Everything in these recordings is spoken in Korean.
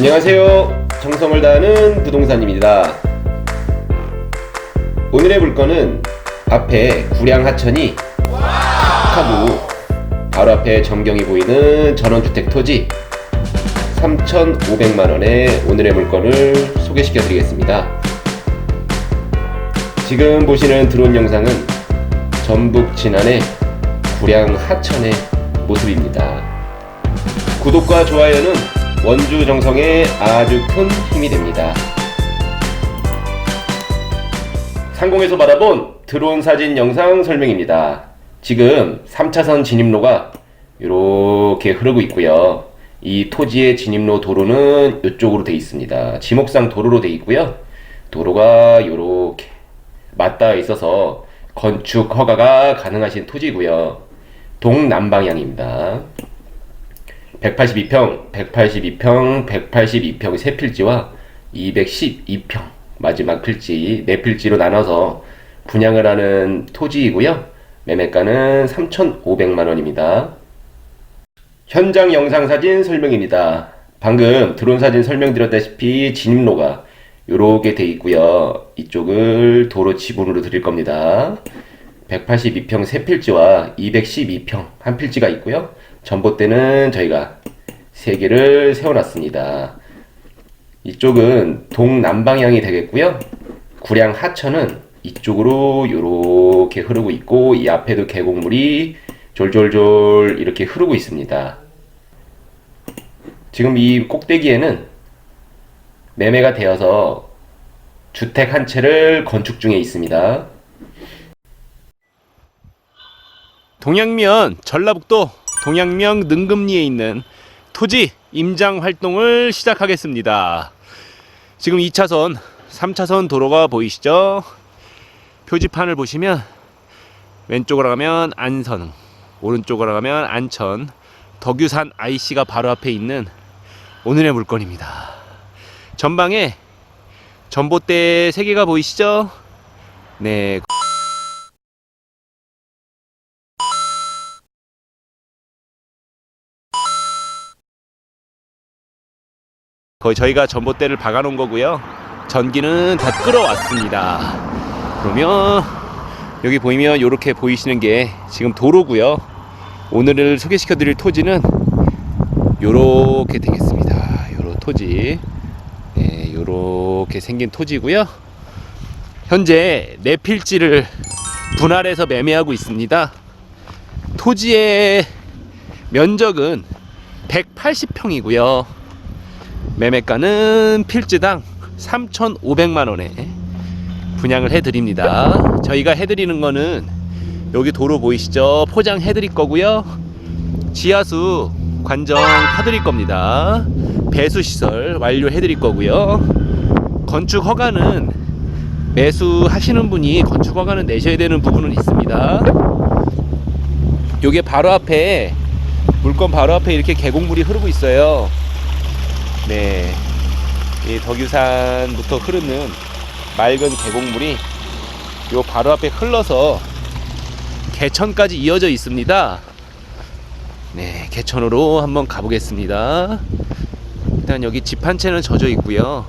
안녕하세요. 정성을 다하는 부동산입니다. 오늘의 물건은 앞에 구량 하천이 하고 바로 앞에 전경이 보이는 전원주택 토지 3,500만 원의 오늘의 물건을 소개시켜 드리겠습니다. 지금 보시는 드론 영상은 전북 진안의 구량 하천의 모습입니다. 구독과 좋아요는 원주 정성에 아주 큰 힘이 됩니다. 상공에서 바라본 드론 사진 영상 설명입니다. 지금 3차선 진입로가 이렇게 흐르고 있고요. 이 토지의 진입로 도로는 이쪽으로 돼 있습니다. 지목상 도로로 돼 있고요. 도로가 이렇게 맞닿아 있어서 건축 허가가 가능하신 토지고요. 동남방향입니다. 182평, 182평, 182평 세 필지와 212평 마지막 필지 네 필지로 나눠서 분양을 하는 토지이고요. 매매가는 3,500만 원입니다. 현장 영상 사진 설명입니다. 방금 드론 사진 설명드렸다시피 진입로가 이렇게 돼 있고요. 이쪽을 도로 지분으로 드릴 겁니다. 182평 세 필지와 212평 한 필지가 있고요. 전봇대는 저희가 세 개를 세워놨습니다. 이쪽은 동남방향이 되겠고요. 구량 하천은 이쪽으로 이렇게 흐르고 있고 이 앞에도 계곡물이 졸졸졸 이렇게 흐르고 있습니다. 지금 이 꼭대기에는 매매가 되어서 주택 한 채를 건축 중에 있습니다. 동양면 전라북도 동양명 능금리에 있는 토지 임장 활동을 시작하겠습니다. 지금 2차선, 3차선 도로가 보이시죠? 표지판을 보시면 왼쪽으로 가면 안선, 오른쪽으로 가면 안천, 덕유산 IC가 바로 앞에 있는 오늘의 물건입니다. 전방에 전봇대 3개가 보이시죠? 네, 거의 저희가 전봇대를 박아놓은 거고요. 전기는 다 끌어왔습니다. 그러면 여기 보이면 이렇게 보이시는 게 지금 도로고요. 오늘을 소개시켜 드릴 토지는 요렇게 되겠습니다. 요런 토지, 네, 요렇게 생긴 토지고요. 현재 네 필지를 분할해서 매매하고 있습니다. 토지의 면적은 180평이고요. 매매가는 필지당 3,500만 원에 분양을 해드립니다. 저희가 해드리는 거는 여기 도로 보이시죠? 포장 해 드릴 거고요. 지하수 관정 타드릴 겁니다. 배수 시설 완료해 드릴 거고요. 건축 허가는 매수 하시는 분이 건축 허가는 내셔야 되는 부분은 있습니다. 요게 바로 앞에 물건 바로 앞에 이렇게 계곡물이 흐르고 있어요. 네. 이 덕유산부터 흐르는 맑은 계곡물이 요 바로 앞에 흘러서 개천까지 이어져 있습니다. 네, 개천으로 한번 가보겠습니다. 일단 여기 집 한 채는 젖어 있고요.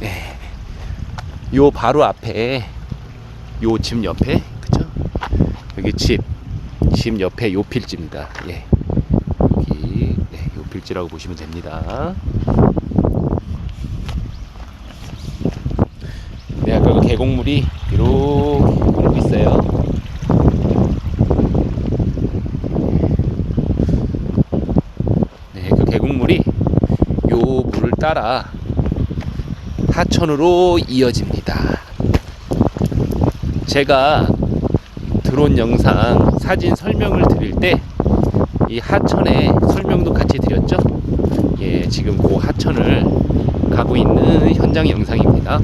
네. 요 바로 앞에 요 집 옆에 그죠? 여기 집, 집 옆에 요 필지입니다. 예. 필지라고 보시면 됩니다. 네, 아까 그 계곡물이 이렇게 흐르고 있어요. 네, 그 계곡물이 요 물을 따라 하천으로 이어집니다. 제가 드론 영상 사진 설명을 드릴 때 이 하천의 설명도 같이 드렸죠. 예, 지금 그 하천을 가고 있는 현장 영상입니다.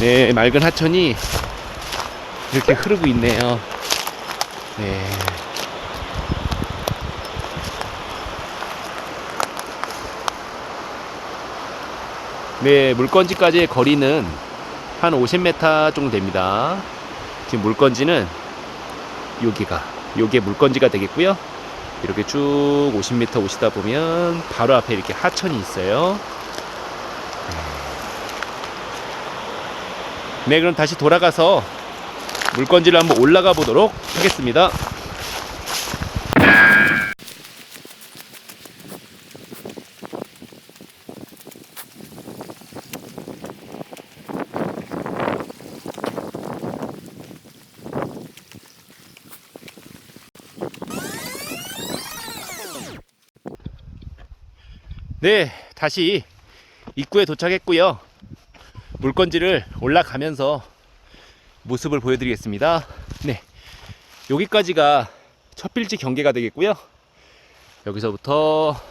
네, 맑은 하천이 이렇게 흐르고 있네요. 네. 네, 물건지까지의 거리는 한 50m 정도 됩니다. 지금 물건지는 여기가, 요게 물건지가 되겠고요. 이렇게 쭉 50m 오시다 보면 바로 앞에 이렇게 하천이 있어요. 네, 그럼 다시 돌아가서 물건지를 한번 올라가 보도록 하겠습니다. 네, 다시 입구에 도착했고요. 물건지를 올라가면서 모습을 보여드리겠습니다. 네, 여기까지가 첫 필지 경계가 되겠고요. 여기서부터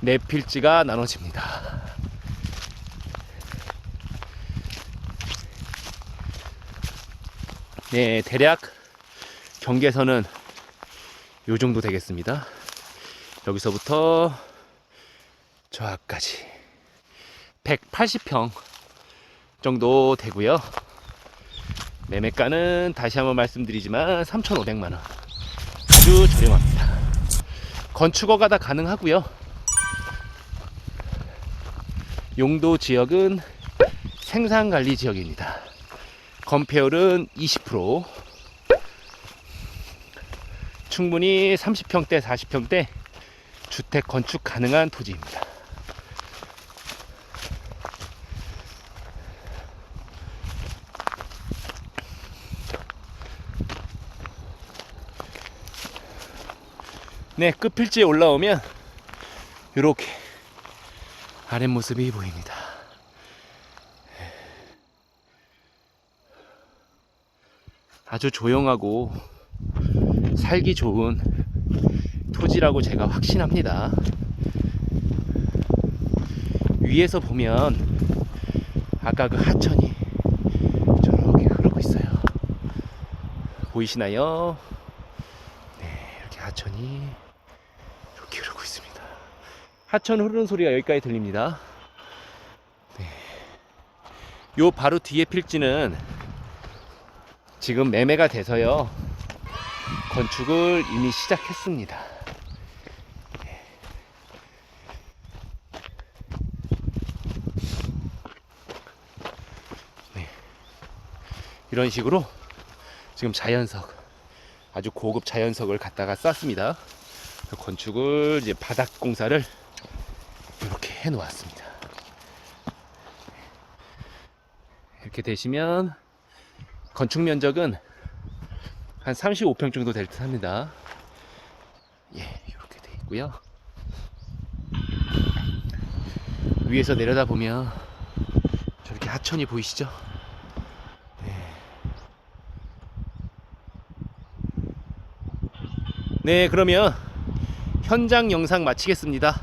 네 필지가 나눠집니다. 네, 대략 경계선은 요 정도 되겠습니다. 여기서부터 저 앞까지 180평 정도 되고요. 매매가는 다시 한번 말씀드리지만 3,500만 원. 아주 저렴합니다. 건축허가 다 가능하고요. 용도 지역은 생산 관리 지역입니다. 건폐율은 20%. 충분히 30평대, 40평대 주택 건축 가능한 토지입니다. 네, 끝필지에 올라오면 이렇게 아랫모습이 보입니다. 아주 조용하고 살기 좋은 토지라고 제가 확신합니다. 위에서 보면 아까 그 하천이 저렇게 흐르고 있어요. 보이시나요? 네, 이렇게 하천이 이렇게 흐르고 있습니다. 하천 흐르는 소리가 여기까지 들립니다. 네. 요 바로 뒤에 필지는 지금 매매가 돼서요. 건축을 이미 시작했습니다. 네. 이런 식으로 지금 자연석 아주 고급 자연석을 갖다가 쌌습니다. 건축을 이제 바닥 공사를 해 놓았습니다. 이렇게 되시면 건축 면적은 한 35평 정도 될 듯 합니다. 예, 이렇게 돼 있고요. 위에서 내려다 보면 저렇게 하천이 보이시죠? 네. 네, 그러면 현장 영상 마치겠습니다.